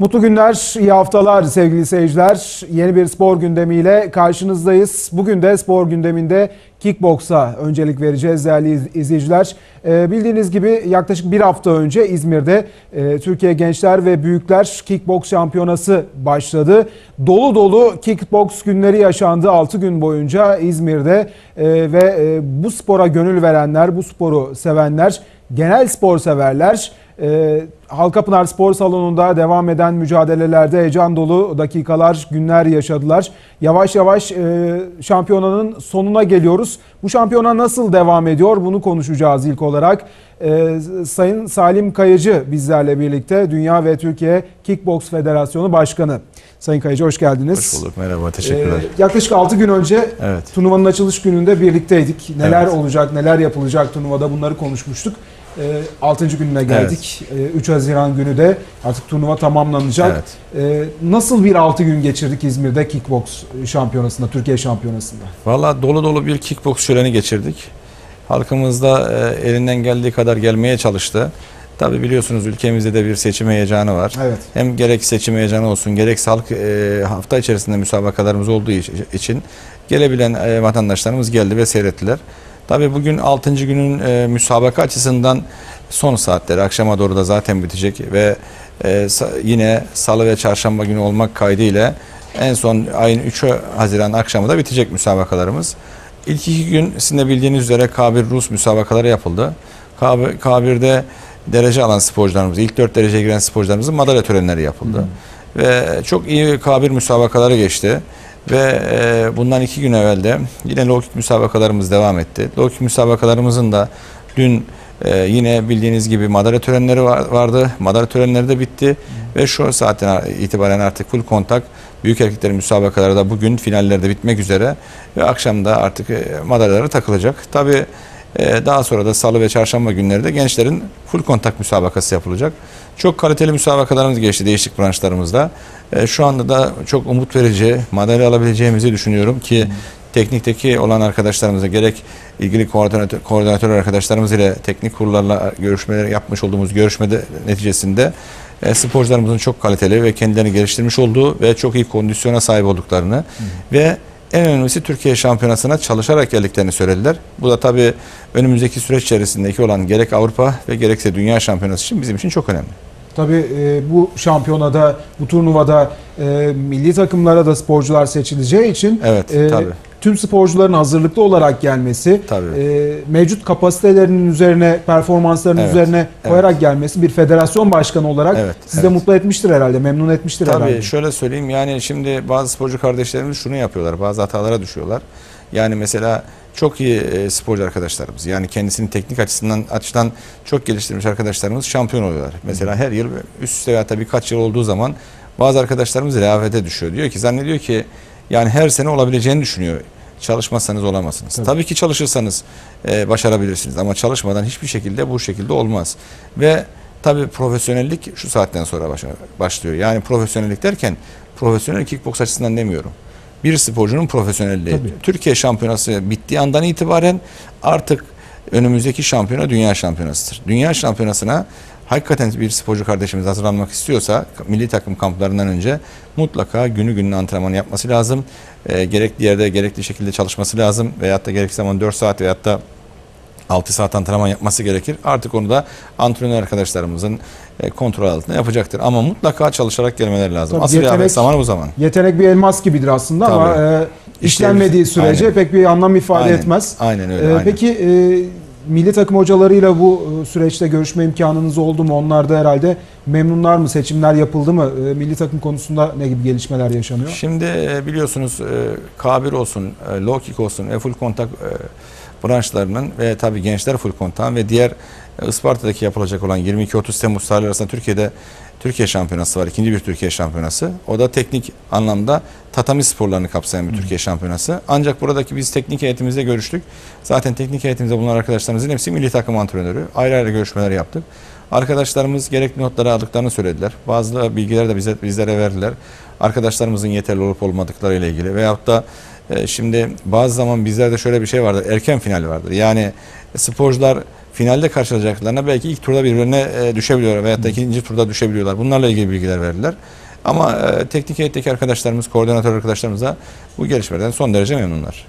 Mutlu günler, iyi haftalar sevgili seyirciler. Yeni bir spor gündemiyle karşınızdayız. Bugün de spor gündeminde kickboksa öncelik vereceğiz değerli iz- izleyiciler. Ee, bildiğiniz gibi yaklaşık bir hafta önce İzmir'de e, Türkiye Gençler ve Büyükler Kickboks Şampiyonası başladı. Dolu dolu kickboks günleri yaşandı 6 gün boyunca İzmir'de E, ve e, bu spora gönül verenler, bu sporu sevenler, genel spor severler e, Halkapınar Spor Salonu'nda devam eden mücadelelerde heyecan dolu dakikalar, günler yaşadılar. Yavaş yavaş e, şampiyonanın sonuna geliyoruz. Bu şampiyona nasıl devam ediyor bunu konuşacağız ilk olarak. E, Sayın Salim Kayıcı bizlerle birlikte Dünya ve Türkiye Kickboks Federasyonu Başkanı. Sayın Kayıcı hoş geldiniz. Hoş bulduk. Merhaba. Teşekkürler. Ee, yaklaşık 6 gün önce Evet. turnuvanın açılış gününde birlikteydik. Neler Evet. olacak, neler yapılacak turnuvada bunları konuşmuştuk. 6. gününe geldik. Ee, 3 Haziran günü de artık turnuva tamamlanacak. Ee, nasıl bir 6 gün geçirdik İzmir'de kickbox şampiyonasında, Türkiye şampiyonasında? Valla dolu dolu bir kickbox şöleni geçirdik. Halkımızda e, elinden geldiği kadar gelmeye çalıştı. Tabi biliyorsunuz ülkemizde de bir seçim heyecanı var. Evet. Hem gerek seçim heyecanı olsun gerek halk e, hafta içerisinde müsabakalarımız olduğu iç- için gelebilen e, vatandaşlarımız geldi ve seyrettiler. Tabi bugün 6. günün e, müsabaka açısından son saatleri akşama doğru da zaten bitecek ve e, yine salı ve çarşamba günü olmak kaydıyla en son ayın 3 Haziran akşamı da bitecek müsabakalarımız. İlk iki gün sizin de bildiğiniz üzere K1 Rus müsabakaları yapıldı. K1, K1'de derece alan sporcularımız, ilk dört dereceye giren sporcularımızın madalya törenleri yapıldı. Ve çok iyi K1 müsabakaları geçti. Ve e, bundan iki gün evvel de yine low kick müsabakalarımız devam etti. Low kick müsabakalarımızın da dün e, yine bildiğiniz gibi madalya törenleri var- vardı. Madalya törenleri de bitti. Ve şu saatten itibaren artık full kontak büyük erkeklerin müsabakaları da bugün finallerde bitmek üzere. Ve akşam da artık e, madalyaları takılacak. Tabii ee, Daha sonra da salı ve çarşamba günleri de gençlerin full kontak müsabakası yapılacak. Çok kaliteli müsabakalarımız geçti değişik branşlarımızda. Ee, Şu anda da çok umut verici madalya alabileceğimizi düşünüyorum ki teknikteki olan arkadaşlarımıza gerek ilgili koordinatör, koordinatör arkadaşlarımız ile teknik kurullarla görüşmeler yapmış olduğumuz görüşmede neticesinde e, sporcularımızın çok kaliteli ve kendilerini geliştirmiş olduğu ve çok iyi kondisyona sahip olduklarını ve en önemlisi Türkiye şampiyonasına çalışarak geldiklerini söylediler. Bu da tabii önümüzdeki süreç içerisindeki olan gerek Avrupa ve gerekse Dünya şampiyonası için bizim için çok önemli. Tabii e, bu şampiyonada, bu turnuvada e, milli takımlara da sporcular seçileceği için Evet, e, tabii. tüm sporcuların hazırlıklı olarak gelmesi, Tabii. e, mevcut kapasitelerinin üzerine, performanslarının Evet, üzerine koyarak gelmesi bir federasyon başkanı olarak Evet, sizi de evet. mutlu etmiştir herhalde, memnun etmiştir Tabii herhalde. şöyle söyleyeyim yani şimdi bazı sporcu kardeşlerimiz şunu yapıyorlar. Bazı hatalara düşüyorlar. Yani mesela çok iyi e, sporcu arkadaşlarımız yani kendisini teknik açısından açıdan çok geliştirmiş arkadaşlarımız şampiyon oluyorlar. Mesela her yıl üst üste veya da birkaç yıl olduğu zaman bazı arkadaşlarımız rehavete düşüyor. Diyor ki zannediyor ki yani her sene olabileceğini düşünüyor. Çalışmazsanız olamazsınız. Tabii. Tabii, ki çalışırsanız e, başarabilirsiniz ama çalışmadan hiçbir şekilde bu şekilde olmaz. Ve tabii profesyonellik şu saatten sonra başlıyor. Yani profesyonellik derken profesyonel kickboks açısından demiyorum. Bir sporcunun profesyonelliği. Tabii. Türkiye şampiyonası bittiği andan itibaren artık önümüzdeki şampiyona dünya şampiyonasıdır. Dünya şampiyonasına hakikaten bir sporcu kardeşimiz hazırlanmak istiyorsa milli takım kamplarından önce mutlaka günü gününe antrenman yapması lazım. E, gerekli yerde gerekli şekilde çalışması lazım. Veyahut da gerekli zaman 4 saat veyahut da 6 saat antrenman yapması gerekir. Artık onu da antrenör arkadaşlarımızın e, kontrol altında yapacaktır. Ama mutlaka çalışarak gelmeleri lazım. Tabii Asıl yetenek- rehavet zamanı bu zaman. Yetenek bir elmas gibidir aslında ama Tabii. e, işlenmediği sürece aynen. pek bir anlam ifade Aynen, etmez. Aynen öyle. Ee, aynen. Peki e, milli takım hocalarıyla bu e, süreçte görüşme imkanınız oldu mu? Onlar da herhalde memnunlar mı? Seçimler yapıldı mı? E, milli takım konusunda ne gibi gelişmeler yaşanıyor? Şimdi e, biliyorsunuz e, K1 olsun, e, low kick olsun ve full kontak e, branşlarının ve tabii gençler full kontak ve diğer e, Isparta'daki yapılacak olan 22-30 Temmuz tarihleri arasında Türkiye'de Türkiye şampiyonası var. ikinci bir Türkiye şampiyonası. O da teknik anlamda tatami sporlarını kapsayan bir Türkiye şampiyonası. Ancak buradaki biz teknik heyetimizle görüştük. Zaten teknik heyetimizde bulunan arkadaşlarımızın hepsi milli takım antrenörü. Ayrı ayrı görüşmeler yaptık. Arkadaşlarımız gerekli notları aldıklarını söylediler. Bazı bilgiler de bize, bizlere verdiler. Arkadaşlarımızın yeterli olup olmadıkları ile ilgili veyahut da E, şimdi bazı zaman bizlerde şöyle bir şey vardır. Erken final vardır. Yani sporcular finalde karşılaşacaklarına belki ilk turda birbirine e, düşebiliyorlar veyahut da ikinci turda düşebiliyorlar. Bunlarla ilgili bilgiler verdiler. Ama e, teknik heyetteki arkadaşlarımız, koordinatör arkadaşlarımız da bu gelişmelerden son derece memnunlar.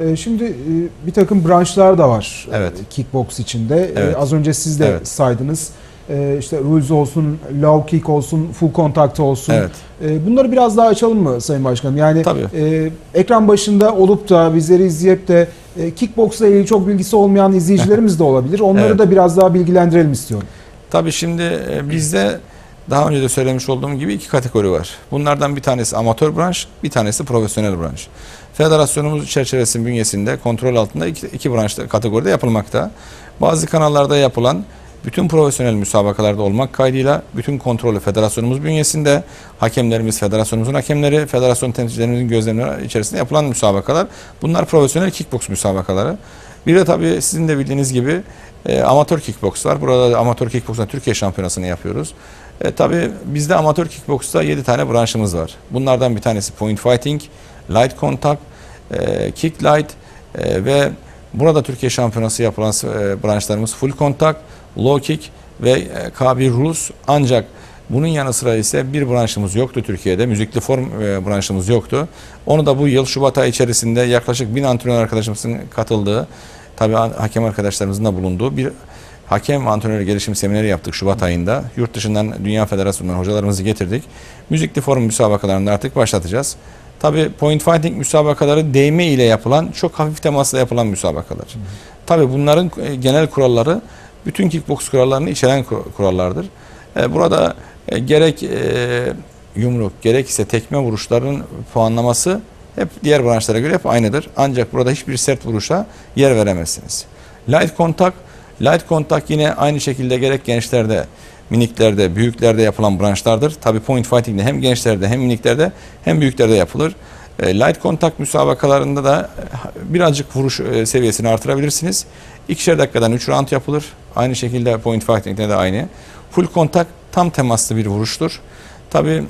E, Şimdi e, bir takım branşlar da var Evet. kickbox içinde. Evet. Az önce siz de Evet. saydınız. E, İşte rules olsun, low kick olsun, full contact olsun. Evet. E, Bunları biraz daha açalım mı Sayın Başkanım? Yani Tabii. e, ekran başında olup da bizleri izleyip de e, kickboxla ilgili çok bilgisi olmayan izleyicilerimiz de olabilir. Onları Evet. da biraz daha bilgilendirelim istiyorum. Tabii şimdi e, bizde daha önce de söylemiş olduğum gibi iki kategori var. Bunlardan bir tanesi amatör branş, bir tanesi profesyonel branş. Federasyonumuz çerçevesinin bünyesinde kontrol altında iki, iki branşta kategoride yapılmakta. Bazı kanallarda yapılan bütün profesyonel müsabakalarda olmak kaydıyla bütün kontrolü federasyonumuz bünyesinde, hakemlerimiz federasyonumuzun hakemleri, federasyon temsilcilerimizin gözlemleri içerisinde yapılan müsabakalar. Bunlar profesyonel kickbox müsabakaları. Bir de tabii sizin de bildiğiniz gibi e, amatör kickbox var. Burada da amatör kickbox'ta Türkiye şampiyonasını yapıyoruz. E, tabii bizde amatör kickbox'ta 7 tane branşımız var. Bunlardan bir tanesi point fighting, light contact, e, kick light e, ve burada Türkiye şampiyonası yapılan e, branşlarımız full contact, low kick ve e, K1 rules. Ancak bunun yanı sıra ise bir branşımız yoktu Türkiye'de. Müzikli form e, branşımız yoktu. Onu da bu yıl Şubat ayı içerisinde yaklaşık bin antrenör arkadaşımızın katıldığı, tabii hakem arkadaşlarımızın da bulunduğu bir hakem antrenör gelişim semineri yaptık Şubat ayında. Yurt dışından Dünya Federasyonu'ndan hocalarımızı getirdik. Müzikli forum müsabakalarını artık başlatacağız. Tabii point fighting müsabakaları değme ile yapılan, çok hafif temasla yapılan müsabakalar. Tabii bunların e, genel kuralları bütün kickbox kurallarını içeren kur- kurallardır. E, Burada e, gerek e, yumruk, gerek ise tekme vuruşların puanlaması hep diğer branşlara göre hep aynıdır. Ancak burada hiçbir sert vuruşa yer veremezsiniz. Light contact, light contact yine aynı şekilde gerek gençlerde, miniklerde, büyüklerde yapılan branşlardır. Tabii point fighting'de hem gençlerde hem miniklerde hem büyüklerde yapılır. Light contact müsabakalarında da birazcık vuruş seviyesini artırabilirsiniz. İkişer dakikadan 3 round yapılır. Aynı şekilde point fighting'de de aynı. Full contact tam temaslı bir vuruştur. Tabii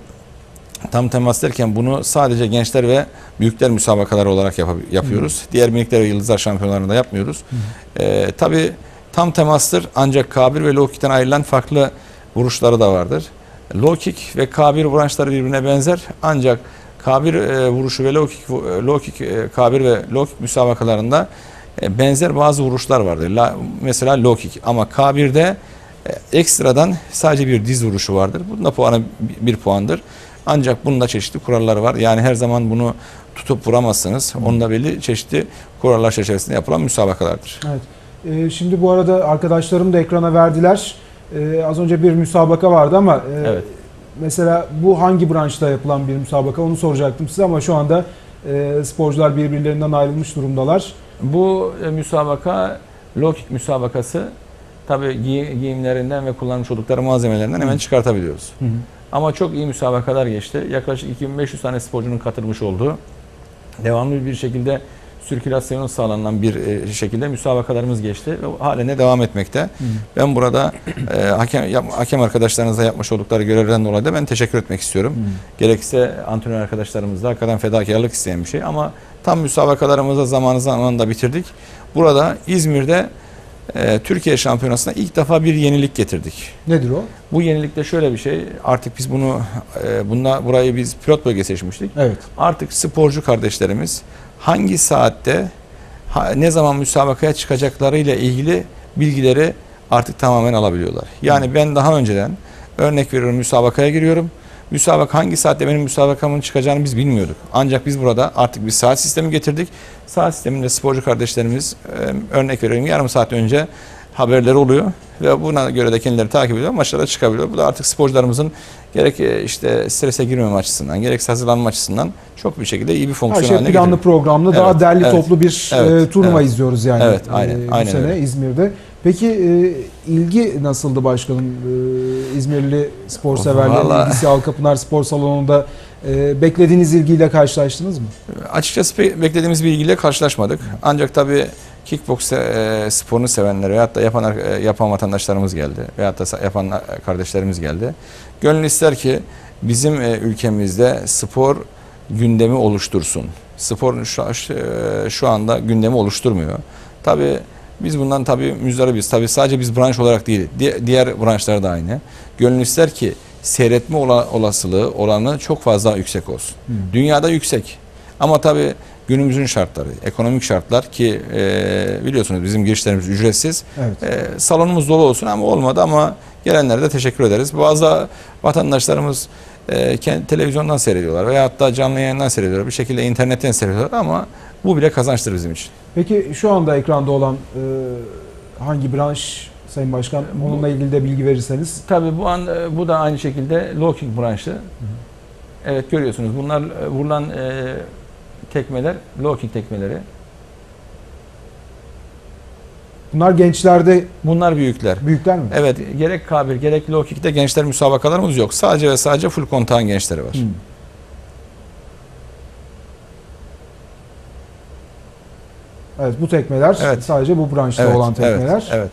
tam temas derken bunu sadece gençler ve büyükler müsabakaları olarak yap- yapıyoruz. Diğer minikler ve yıldızlar şampiyonlarında yapmıyoruz. Ee, tabii tam temastır ancak K1 ve low kick'ten ayrılan farklı vuruşları da vardır. Low kick ve K1 branşları birbirine benzer ancak K1 e, vuruşu ve low kick, e, low kick e, K1 ve low kick müsabakalarında e, benzer bazı vuruşlar vardır. La, mesela low kick ama K1'de e, ekstradan sadece bir diz vuruşu vardır. Bunun da puanı bir- puandır. Ancak bunun da çeşitli kuralları var. Yani her zaman bunu tutup vuramazsınız. Onun da belli çeşitli kurallar çerçevesinde yapılan müsabakalardır. Evet. E, Şimdi bu arada arkadaşlarım da ekrana verdiler. E, Az önce bir müsabaka vardı ama e, Evet. mesela bu hangi branşta yapılan bir müsabaka onu soracaktım size ama şu anda e, sporcular birbirlerinden ayrılmış durumdalar. Bu e, müsabaka low kick müsabakası tabii giy- giyimlerinden ve kullanmış oldukları malzemelerinden hemen çıkartabiliyoruz. Ama çok iyi müsabakalar geçti. Yaklaşık 2500 tane sporcunun katılmış olduğu devamlı bir şekilde sirkülasyonu sağlanan bir e, şekilde müsabakalarımız geçti ve halen de devam etmekte. Ben burada e, hakem yap- hakem arkadaşlarınıza yapmış oldukları görevlerden dolayı da ben teşekkür etmek istiyorum. Gerekse antrenör arkadaşlarımız da hakikaten fedakarlık isteyen bir şey ama tam müsabakalarımızı zamanı zamanında bitirdik. Burada İzmir'de e, Türkiye Şampiyonası'na ilk defa bir yenilik getirdik. Nedir o? Bu yenilikte şöyle bir şey. Artık biz bunu e, bunda burayı biz pilot bölge seçmiştik. Evet. Artık sporcu kardeşlerimiz hangi saatte ne zaman müsabakaya çıkacaklarıyla ilgili bilgileri artık tamamen alabiliyorlar. Yani ben daha önceden örnek veriyorum müsabakaya giriyorum. Müsabaka hangi saatte benim müsabakamın çıkacağını biz bilmiyorduk. Ancak biz burada artık bir saat sistemi getirdik. Saat sisteminde sporcu kardeşlerimiz örnek veriyorum yarım saat önce haberleri oluyor ve buna göre de kendileri takip ediyor maçlara çıkabiliyor. Bu da artık sporcularımızın gerek e, işte strese girmeme açısından gerekse hazırlanma açısından çok bir şekilde iyi bir Her fonksiyon şey haline planlı getiriyor. programlı daha Evet, derli evet, toplu bir evet, e, turnuva evet. izliyoruz yani Evet, aynen, e, bu aynen sene öyle. İzmir'de. Peki e, ilgi nasıldı başkanım? E, İzmirli spor severlerin Vallahi- ilgisi Halkapınar Spor Salonu'nda e, beklediğiniz ilgiyle karşılaştınız mı? Açıkçası pe- beklediğimiz bir ilgiyle karşılaşmadık. Ancak tabii kickbox e, sporunu sevenler veyahut da yapan, e, yapan vatandaşlarımız geldi. Veyahut da yapan kardeşlerimiz geldi. Gönül ister ki bizim e, ülkemizde spor gündemi oluştursun. Spor şu, e, şu anda gündemi oluşturmuyor. Tabii biz bundan tabii müzdaribiz. Tabii sadece biz branş olarak değil, di- diğer branşlar da aynı. Gönül ister ki seyretme ola- olasılığı oranı çok fazla yüksek olsun. Dünyada yüksek. Ama tabii günümüzün şartları, ekonomik şartlar ki e, biliyorsunuz bizim girişlerimiz ücretsiz. Evet. E, salonumuz dolu olsun ama olmadı ama gelenlere de teşekkür ederiz. Bazı vatandaşlarımız e, kendi televizyondan seyrediyorlar veya hatta canlı yayından seyrediyorlar. Bir şekilde internetten seyrediyorlar ama bu bile kazançtır bizim için. Peki şu anda ekranda olan e, hangi branş Sayın Başkan onunla ilgili de bilgi verirseniz. Tabii bu an e, bu da aynı şekilde low kick branşı. Evet görüyorsunuz bunlar e, vurulan e, tekmeler low kick tekmeleri. Bunlar gençlerde Bunlar büyükler. büyükler mi? Evet gerek K1 gerek low kick'te gençler müsabakalarımız yok. Sadece ve sadece full kontağın gençleri var. Hmm. Evet bu tekmeler Evet. sadece bu branşta Evet, olan evet, tekmeler. evet.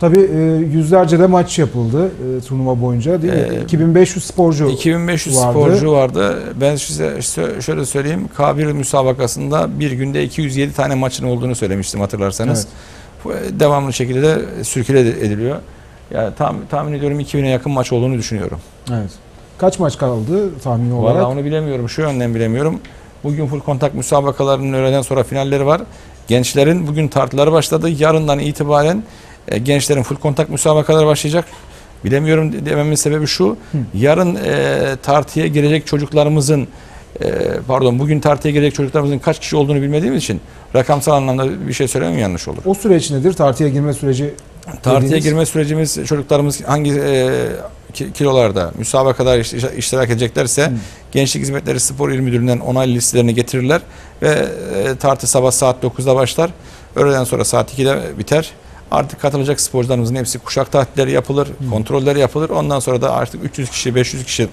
Tabii e, yüzlerce de maç yapıldı e, turnuva boyunca değil mi? Ee, 2500 sporcu 2500 vardı. sporcu vardı. Ben size şöyle söyleyeyim. K1 müsabakasında bir günde 207 tane maçın olduğunu söylemiştim hatırlarsanız. Bu, e, Devamlı şekilde de sürküle ediliyor. Ya tam, tahmin ediyorum 2000'e yakın maç olduğunu düşünüyorum. Evet. Kaç maç kaldı tahmini Vallahi olarak? onu bilemiyorum. Şu yönden bilemiyorum. Bugün full kontak müsabakalarının öğleden sonra finalleri var. Gençlerin bugün tartıları başladı. Yarından itibaren e, gençlerin full kontak müsabakaları başlayacak. Bilemiyorum de- dememin sebebi şu. Yarın e, tartıya girecek çocuklarımızın e, pardon bugün tartıya girecek çocuklarımızın kaç kişi olduğunu bilmediğimiz için rakamsal anlamda bir şey söylemem yanlış olur. O süreç nedir? Tartıya girme süreci Tartıya dediğiniz- girme sürecimiz çocuklarımız hangi e, ki- kilolarda müsabakada iş- iş- iştirak edeceklerse Hı. Gençlik Hizmetleri Spor İl Müdürlüğü'nden onay listelerini getirirler ve e, tartı sabah saat 9'da başlar. Öğleden sonra saat 2'de biter. Artık katılacak sporcularımızın hepsi kuşak tahlilleri yapılır, kontrolleri yapılır. Ondan sonra da artık 300 kişi, 500 kişi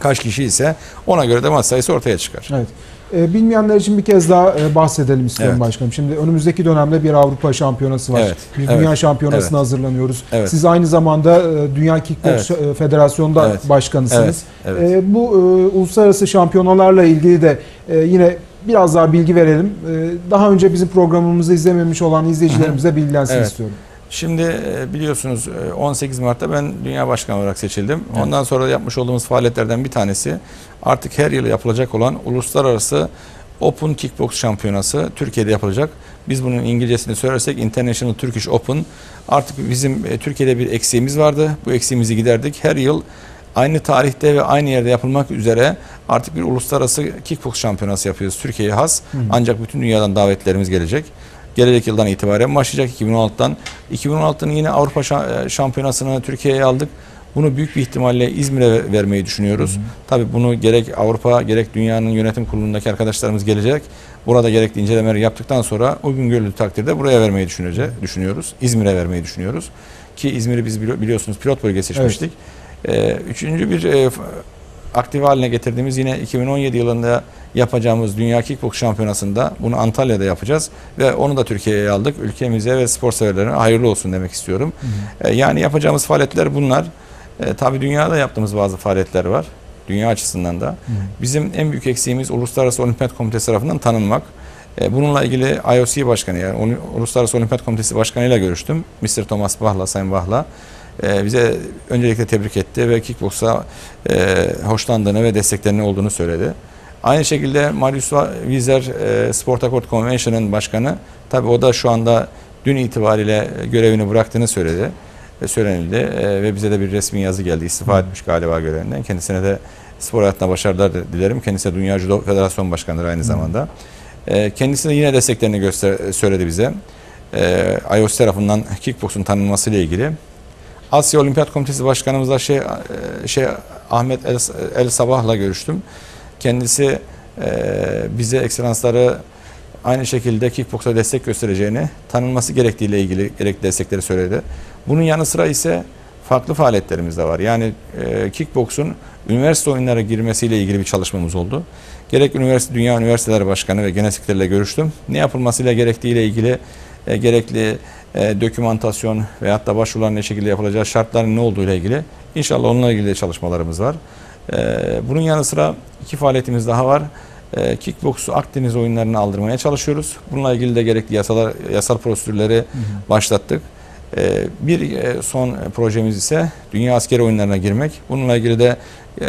kaç kişi ise ona göre de maç sayısı ortaya çıkar. Evet. Ee, bilmeyenler için bir kez daha e, bahsedelim istiyorum Evet. başkanım. Şimdi önümüzdeki dönemde bir Avrupa Şampiyonası var. Evet, Bir evet, Dünya Şampiyonası'na evet. hazırlanıyoruz. Evet. Siz aynı zamanda e, Dünya Kickboks e, Federasyonu'nda Evet. başkanısınız. Evet, evet. Bu uluslararası şampiyonalarla ilgili de yine biraz daha bilgi verelim. Daha önce bizim programımızı izlememiş olan izleyicilerimize bilgilensin Evet. istiyorum. Şimdi e, biliyorsunuz e, 18 Mart'ta ben dünya başkanı olarak seçildim. Ondan sonra yapmış olduğumuz faaliyetlerden bir tanesi artık her yıl yapılacak olan uluslararası Open Kickbox Şampiyonası Türkiye'de yapılacak. Biz bunun İngilizcesini söylersek International Turkish Open. Artık bizim e, Türkiye'de bir eksiğimiz vardı. Bu eksiğimizi giderdik. Her yıl aynı tarihte ve aynı yerde yapılmak üzere artık bir uluslararası kickbox şampiyonası yapıyoruz. Türkiye'ye has. Ancak bütün dünyadan davetlerimiz gelecek. Gelecek yıldan itibaren başlayacak 2016'dan. 2016'nın yine Avrupa e, şampiyonasını Türkiye'ye aldık. Bunu büyük bir ihtimalle İzmir'e vermeyi düşünüyoruz. Tabii bunu gerek Avrupa gerek dünyanın yönetim kurulundaki arkadaşlarımız gelecek. Burada gerekli incelemeleri yaptıktan sonra uygun görüldüğü takdirde buraya vermeyi düşünece, düşünüyoruz. İzmir'e vermeyi düşünüyoruz. Ki İzmir'i biz bili- biliyorsunuz pilot bölge seçmiştik. Ee, üçüncü bir e, aktif haline getirdiğimiz yine 2017 yılında yapacağımız Dünya Kickbox Şampiyonası'nda bunu Antalya'da yapacağız ve onu da Türkiye'ye aldık. Ülkemize ve spor severlerine hayırlı olsun demek istiyorum. Ee, yani yapacağımız faaliyetler bunlar. Ee, tabii dünyada yaptığımız bazı faaliyetler var. Dünya açısından da. Bizim en büyük eksiğimiz Uluslararası Olimpiyat Komitesi tarafından tanınmak. Ee, Bununla ilgili IOC Başkanı yani Ulu- Uluslararası Olimpiyat Komitesi Başkanı ile görüştüm. Mr. Thomas Bach'la, Sayın Bach'la. Ee, bize öncelikle tebrik etti ve kickboksa e, hoşlandığını ve desteklerinin olduğunu söyledi. Aynı şekilde Marius Wieser e, Sport Accord Convention'ın başkanı tabi o da şu anda dün itibariyle görevini bıraktığını söyledi ve söylenildi E, ve bize de bir resmi yazı geldi istifa etmiş galiba görevinden. Kendisine de spor hayatına başarılar dilerim. Kendisi de Dünya Judo Federasyon Başkanı'dır aynı zamanda. E, kendisi de yine desteklerini göster söyledi bize. E, IOC tarafından kickboksun tanınması ile ilgili. Asya Olimpiyat Komitesi Başkanımızla şey, e, şey Ahmet El, El Sabah'la görüştüm. Kendisi e, bize ekselansları aynı şekilde kickboksa destek göstereceğini, tanınması gerektiğiyle ilgili gerekli destekleri söyledi. Bunun yanı sıra ise farklı faaliyetlerimiz de var. Yani e, kickboksun üniversite oyunlara girmesiyle ilgili bir çalışmamız oldu. Gerek üniversite Dünya Üniversiteleri Başkanı ve genel sekreterle görüştüm. Ne yapılmasıyla gerektiğiyle ilgili e, gerekli e, dokümantasyon veyahut da başvuruların ne şekilde yapılacağı şartların ne olduğu ile ilgili inşallah onunla ilgili de çalışmalarımız var. E, bunun yanı sıra iki faaliyetimiz daha var. E, kickboksu Akdeniz oyunlarına aldırmaya çalışıyoruz. Bununla ilgili de gerekli yasalar, yasal prosedürleri başlattık. E, bir e, son projemiz ise Dünya Askeri Oyunlarına girmek. Bununla ilgili de e,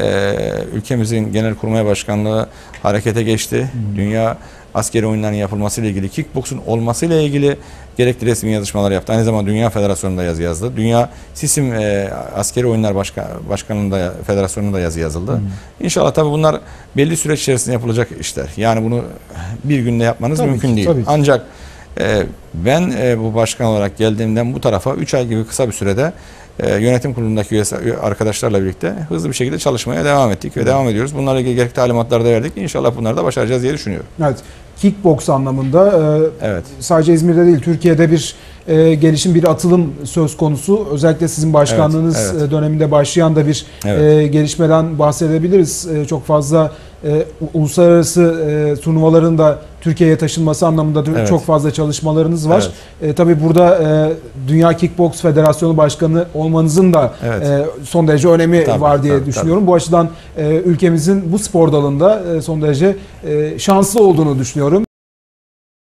ülkemizin Genelkurmay Başkanlığı harekete geçti. Dünya Askeri Oyunlarının yapılması ile ilgili, kickboksun olması ile ilgili gerekli resmi yazışmalar yaptı. Aynı zamanda Dünya Federasyonu'nda yazı yazdı. Dünya Sisim e, Askeri Oyunlar Başka, Başkanı'nda, Federasyonu'nda yazı yazıldı. İnşallah tabii bunlar belli süreç içerisinde yapılacak işler. Yani bunu bir günde yapmanız Tabii mümkün ki, değil. tabii ki. Ancak e, ben e, bu başkan olarak geldiğimden bu tarafa 3 ay gibi kısa bir sürede e, yönetim kurulundaki üyesi- arkadaşlarla birlikte hızlı bir şekilde çalışmaya devam ettik ve devam ediyoruz. Bunlarla ilgili gerekli talimatları da verdik. İnşallah bunları da başaracağız diye düşünüyorum. Evet. Kickboks anlamında e, Evet. sadece İzmir'de değil Türkiye'de bir e, gelişim bir atılım söz konusu. Özellikle sizin başkanlığınız Evet, evet. e, döneminde başlayan da bir Evet. e, gelişmeden bahsedebiliriz. E, çok fazla e, uluslararası e, turnuvaların da Türkiye'ye taşınması anlamında da Evet. çok fazla çalışmalarınız var. E, tabii burada e, Dünya Kickboks Federasyonu Başkanı olmanızın da Evet. e, son derece önemi Tabii, var diye tabii, düşünüyorum. Bu açıdan e, ülkemizin bu spor dalında e, son derece e, şanslı olduğunu düşünüyorum.